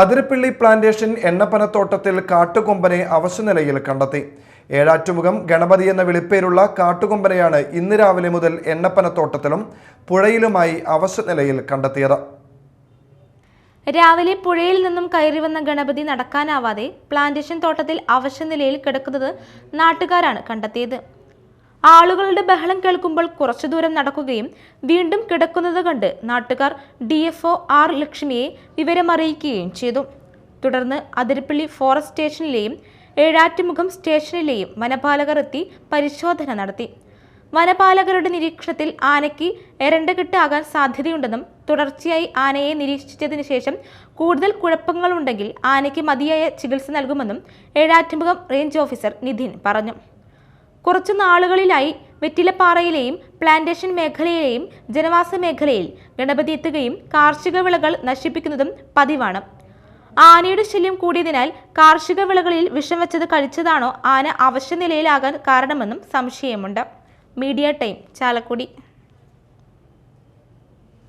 Athirappilly plantation എണ്ണപ്പനത്തോട്ടത്തിൽ കാട്ടുകൊമ്പനെ അവശനിലയിൽ കണ്ടെത്തി. ഏഴാറ്റുമുഖം ഗണപതി എന്ന വിളിപ്പേരുള്ള കാട്ടുകൊമ്പനെയാണ് ഇന്ന് രാവിലെ മുതൽ എണ്ണപ്പനത്തോട്ടത്തിലും പുഴയിലുമായി അവശനിലയിൽ കണ്ടെത്തിയത്. രാവിലെ പുഴയിൽ നിന്നും കയറി വന്ന ഗണപതി നടക്കാനാവാതെ പ്ലാന്റേഷൻ തോട്ടത്തിൽ അവശനിലയിൽ കിടക്കുന്നത് നാട്ടുകാരാണ് കണ്ടെത്തിയത്. ആളുകളുടെ ബഹളം കേൾക്കുമ്പോൾ കുറച്ചു ദൂരം നടക്കുകയും വീണ്ടും കിടക്കുന്നത് കണ്ട് നാട്ടുകാർ ഡി എഫ് ആർ ലക്ഷ്മിയെ വിവരമറിയിക്കുകയും ചെയ്തു. തുടർന്ന് അതിരപ്പള്ളി ഫോറസ്റ്റ് സ്റ്റേഷനിലെയും ഏഴാറ്റുമുഖം സ്റ്റേഷനിലെയും വനപാലകർ എത്തി പരിശോധന നടത്തി. വനപാലകരുടെ നിരീക്ഷണത്തിൽ ആനയ്ക്ക് എരണ്ടകെട്ടാകാൻ സാധ്യതയുണ്ടെന്നും തുടർച്ചയായി ആനയെ നിരീക്ഷിച്ചതിന് ശേഷം കൂടുതൽ കുഴപ്പങ്ങളുണ്ടെങ്കിൽ ആനയ്ക്ക് മതിയായ ചികിത്സ നൽകുമെന്നും ഏഴാറ്റുമുഖം റേഞ്ച് ഓഫീസർ നിധിൻ പറഞ്ഞു. കുറച്ചു നാളുകളിലായി വെറ്റിലപ്പാറയിലെയും പ്ലാന്റേഷൻ മേഖലയിലെയും ജനവാസ മേഖലയിൽ ഗണപതി എത്തുകയും കാർഷിക വിളകൾ നശിപ്പിക്കുന്നതും പതിവാണ്. ആനയുടെ ശല്യം കൂടിയതിനാൽ കാർഷിക വിളകളിൽ വിഷം വെച്ചത് കഴിച്ചതാണോ ആന അവശ്യ നിലയിലാകാൻ കാരണമെന്നും സംശയമുണ്ട്. Media time Chalakudy.